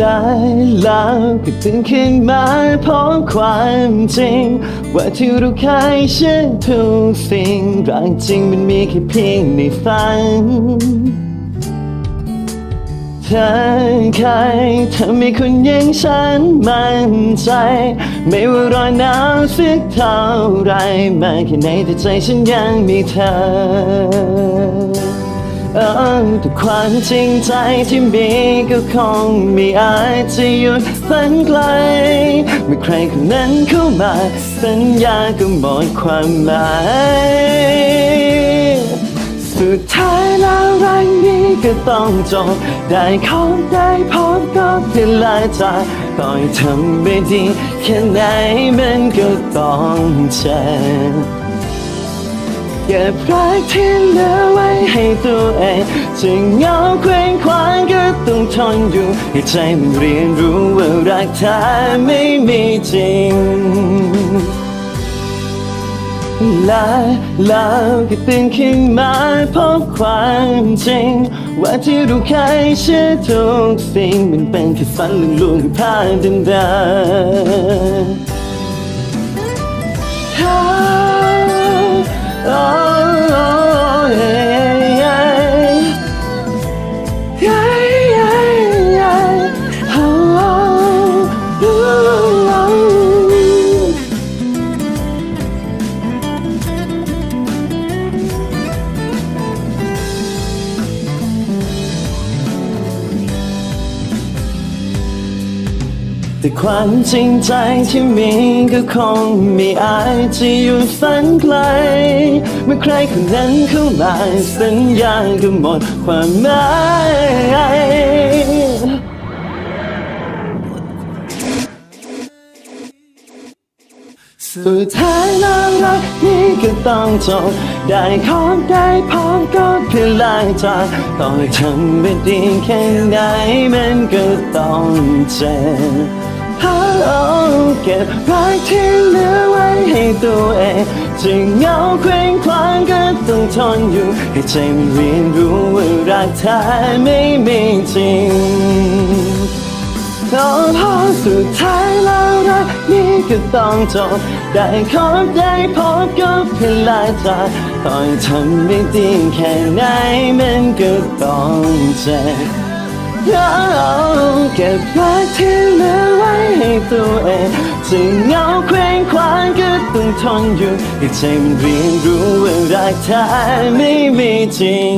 ลายแล้วก็ตื่นขึ้นมาพบความจริง ว่าที่เราเคยเชื่อทุกสิ่งรักจริงมันมีแค่เพียงในฝันเธอเคยทำให้คนอยังฉันมั่นใจ ไม่ว่าร้อนหนาวสักเท่าไรมาแค่ไหนแต่ใจฉันยังมีเธอ เออแต่ความจริงใจที่มีก็คงไม่อาจจะหยุดฝันไกลเมื่อใครคนนั้นเข้ามา สัญญาก็หมดความหมาย สุดท้ายแล้วรักนี้ก็ต้องจบ ได้คบได้พบก็เพียงลาจากต่อยทำไม่ดีแค่ไหนมันก็ต้องเจ็บ ก็บรักที่เหลือไว้ให้ตัวเองจะเหงาเคว้งคว้างก็ต้องทนอยู่ ให้ใจมันเรียนรู้ว่ารักแท้ไม่มีจริงแล้วแล้วก็ตื่นขึ้นมาพบความจริง ว่าที่เราเคยเชื่อทุกสิ่งมันเป็นแค่ฝันลวงๆภาพเดิมๆ แต่ความจริงใจที่มีก็คงไม่อาจจะหยุดฝันไกล เมื่อใครคนนั้นเข้ามาสัญญาก็หมดความหมายสุดท้ายแล้วรักนี้ก็ต้องจบได้ของได้พบก็เพียงลายจากต่อให้ทำไม่ดีแค่ไหนมันก็ต้องเจ็บ Oh, เก็บรักที่เหลือไว้ให้ตัวเองจะเหงาเคว้งคว้างก็ต้องทนอยู่ ให้ใจมันเรียนรู้ว่ารักแท้ไม่มีจริงก็พอสุดท้ายแล้วรักนี้ก็ต้องจบได้ขอได้พบก็เพียงลาจากต่อยทำไม่ดีแค่ไหนมันก็ต้องเจ็บ เก็บรักที่เหลือไว้ให้ตัวเองจะเหงาเคว้งคว้างก็ต้องทนอยู่ให้ใจมันเรียนรู้ว่ารักแท้ไม่มีจริง